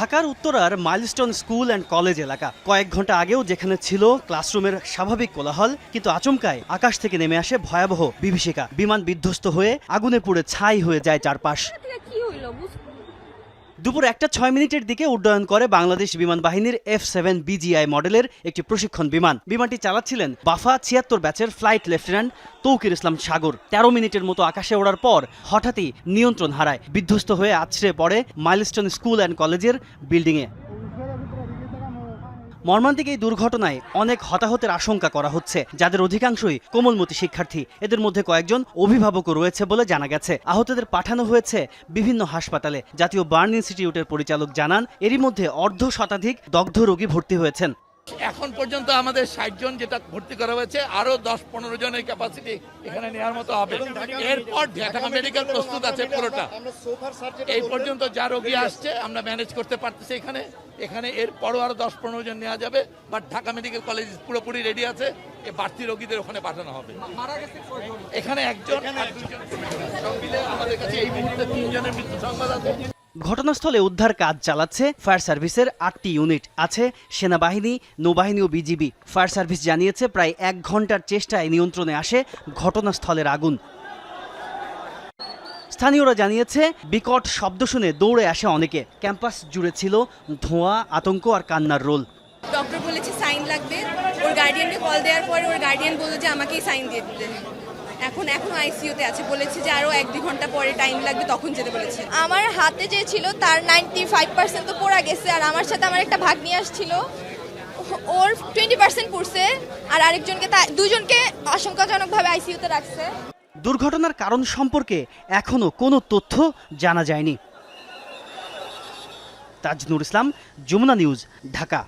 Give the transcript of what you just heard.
ঢাকার উত্তরার milestone school and college এলাকা। কয়েক ঘণ্টা আগেও যেখানে ছিল ক্লাসরুমের স্বাভাবিক কোলাহল, কিন্তু আচমকায় আকাশ থেকে নেমে আসে ভয়াবহ বিভীষিকা। বিমান বিধ্বস্ত হয়ে আগুনে পুড়ে ছাই হয়ে যায় চারপাশ। দুপুর একটা ছয় মিনিটের দিকে উড্ডয়ন করে বাংলাদেশ বিমান বাহিনীর এফ সেভেন বিজিআই মডেলের একটি প্রশিক্ষণ বিমান। বিমানটি চালাচ্ছিলেন বাফা ছিয়াত্তর ব্যাচের ফ্লাইট লেফটেন্যান্ট তৌকির ইসলাম সাগর। তেরো মিনিটের মতো আকাশে ওড়ার পর হঠাৎই নিয়ন্ত্রণ হারায়। বিধ্বস্ত হয়ে আছড়ে পড়ে মাইলস্টোন স্কুল অ্যান্ড কলেজের বিল্ডিংয়ে। মর্মান্তিক এই দুর্ঘটনায় অনেক হতাহতের আশঙ্কা করা হচ্ছে, যাদের অধিকাংশই কোমলমতি শিক্ষার্থী। এদের মধ্যে কয়েকজন অভিভাবকও রয়েছে বলে জানা গেছে। আহতদের পাঠানো হয়েছে বিভিন্ন হাসপাতালে। জাতীয় বার্ন ইনস্টিটিউটের পরিচালক জানান, এরই মধ্যে অর্ধ শতাধিক দগ্ধ রোগী ভর্তি হয়েছেন। এখন পর্যন্ত আমাদের ষাট জন যেটা ভর্তি করা হয়েছে আরও দশ পনেরো জনের ক্যাপাসিটি এখানে নেওয়ার মতো হবে। এরপর ঢাকা মেডিকেল প্রস্তুত আছে পুরোটা। এই পর্যন্ত যা রোগী আসছে আমরা ম্যানেজ করতে পারতেছি এখানে। এখানে এরপরও আরও দশ পনেরো জন নেওয়া যাবে বাট ঢাকা মেডিকেল কলেজ পুরোপুরি রেডি আছে এ বাড়তি রোগীদের ওখানে পাঠানো হবে। এখানে একজন আমাদের কাছে এই মুহূর্তে তিনজনের মৃত্যু সংবাদ আছে। ঘটনাস্থলে উদ্ধার কাজ চালাচ্ছে ফায়ার সার্ভিসের আটটি ইউনিট। আছে সেনাবাহিনী, নৌবাহিনী ও বিজিবি। ফায়ার সার্ভিস জানিয়েছে, প্রায় এক ঘণ্টার চেষ্টায় নিয়ন্ত্রণে আসে ঘটনাস্থলের আগুন। স্থানীয়রা জানিয়েছে, বিকট শব্দ শুনে দৌড়ে আসে অনেকে। ক্যাম্পাস জুড়ে ছিল ধোঁয়া, আতঙ্ক আর কান্নার রোল। ডক্টর বলেছে, সাইন লাগবে। ওর গার্ডিয়ানকে কল দেওয়ার পরে ওর গার্ডিয়ান বলল যে, আমাকেই সাইন দিয়ে দিতে। এখন এখন আইসিইউতে আছে। বলেছে যে আরও এক দুই ঘণ্টা পরে টাইম লাগবে তখন যেতে বলেছে। আমার হাতে যে ছিল তার নাইনটি ফাইভ পার্সেন্ট তো পড়া গেছে আর আমার সাথে আমার একটা ভাগ্নি আসছিল। ওর টোয়েন্টি পার্সেন্ট পড়ছে আর আরেকজনকে তা দুজনকে আশঙ্কাজনকভাবে আইসিইউতে রাখছে। দুর্ঘটনার কারণ সম্পর্কে এখনও কোনো তথ্য জানা যায়নি। তাজনুর ইসলাম যমুনা নিউজ ঢাকা।